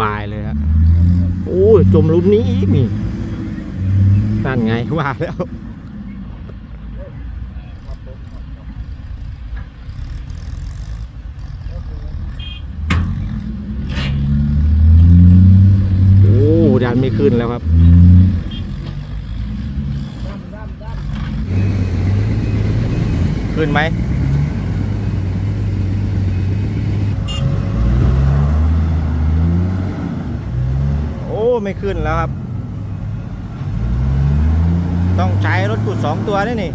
บายเลยฮะโอ้ยจมลุ่มนี้อีกนี่นั่นไงว่าแล้วโอ้ดันไม่ขึ้นแล้วครับขึ้นไหม ไม่ขึ้นแล้วครับ ต้องใช้รถขุดสองตัวนี่นี่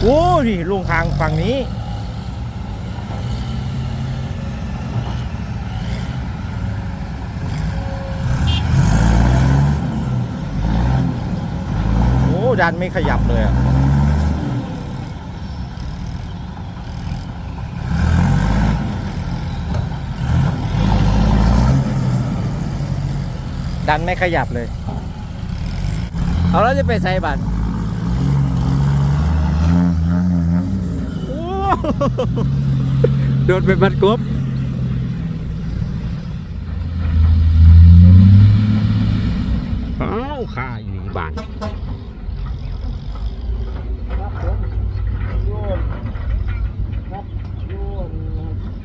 โอ้นี่ลงทางฝั่งนี้โอ้ดันไม่ขยับเลยอะ ดันไม่ขยับเลย เอาแล้วจะไปใส่บัตรโดดไปบัตรกบอ้าวข้าอยู่บ้านครับผมโยนครับโยน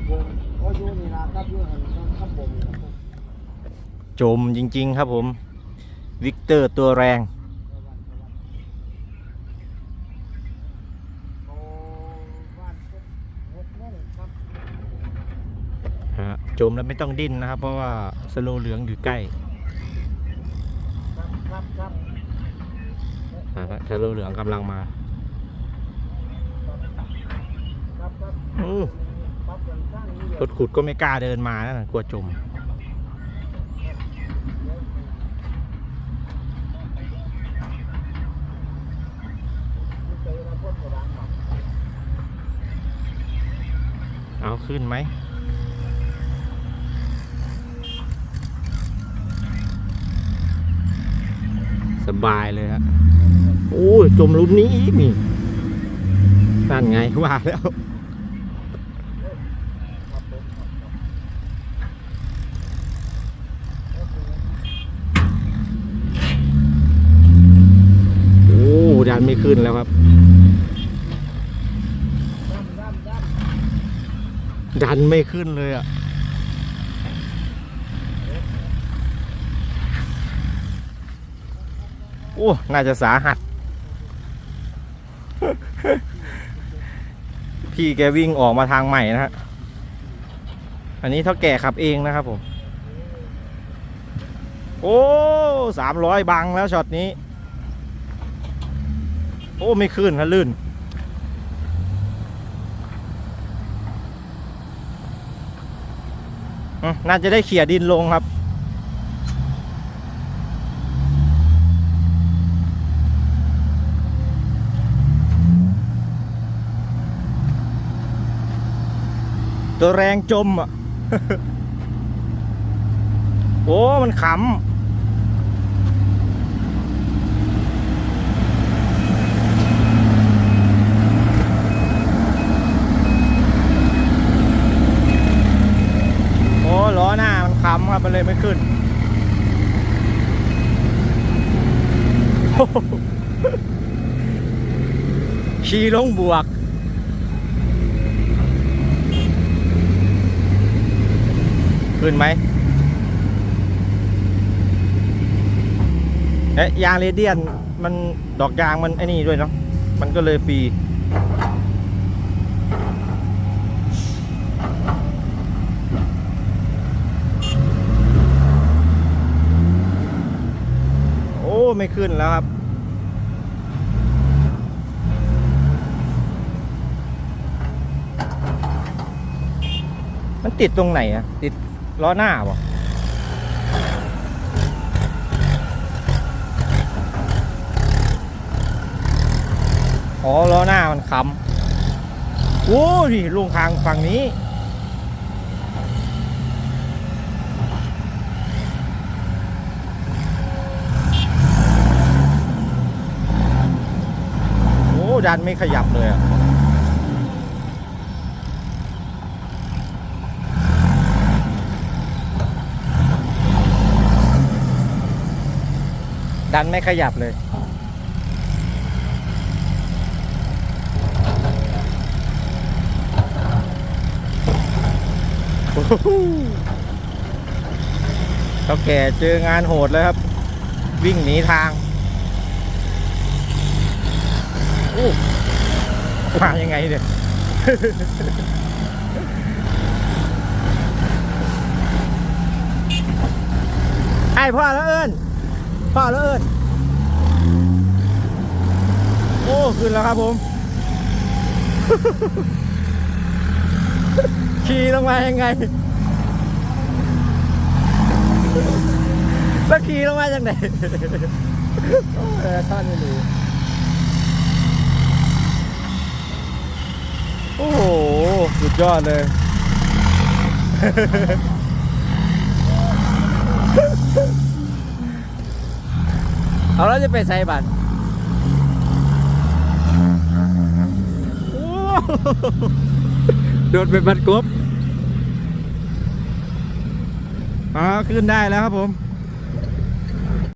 บงโอ้โยนนี่นะครับโยนอันนั้นครับบงครับผม จมจริง ๆ ครับผม วิกเตอร์ตัวแรงฮะจมแล้วไม่ต้องดิ้นนะครับ เพราะว่าสโลว์เหลืองอยู่ใกล้ฮะสโลว์เหลืองกำลังมาอู้ครับกันข้างนี้รถขุดก็ไม่กล้าเดินมานะกลัวจม เจอแล้วพ่นกระดานหมัก เอา ขึ้นไหมสบายเลยฮะโอ้ยจมลุมนี้อีกนี่นั่นไงว่าแล้วโอ้ดันไม่ขึ้นแล้วครับ ด้ำด้ำด้ำ ดันไม่ขึ้นเลยอะโอ้ น่าจะสาหัส พี่แกวิ่งออกมาทางใหม่นะฮะ อันนี้เท่าแก่ขับเองนะครับผม โอ้สามร้อยบังแล้วช็อตนี้ โอ้ ไม่ขึ้นฮะลื่น อืม น่าจะได้เขี่ยดินลงครับ ตัวแรงจมอะ โอ้ มันขำ โอ้ล้อหน้ามัน ค้ำครับมันเลยไม่ขึ้นโอ้โหขี่ลงบวก ขึ้นไหมเอ๊ะยางเรเดียนมันดอกยางมันไอ้นี่ด้วยเนาะมันก็เลยฟ ไม่ขึ้นแล้วครับ มันติดตรงไหนอะติดล้อหน้าบ่อ๋อล้อหน้ามันค้ำโอ้ดิลงทางฝั่งนี้ ดันไม่ขยับเลยดันไม่ขยับเลย เขาแกเจองานโหดเลยครับ วิ่งหนีทาง มายังไงเนี่ยไอ้พ่อแล้วเอิญพ่อแล้วเอิญโอ้ขึ้นแล้วครับผม ขี่ลงมายังไง แล้วขี่ลงมาจากไหนเออท่านไม่รู้โอ้โห สุดยอดเลย เอาแล้วจะไปใส่บัตรโอ้โดดไปบัตรกบอ่าขึ้นได้แล้วครับผม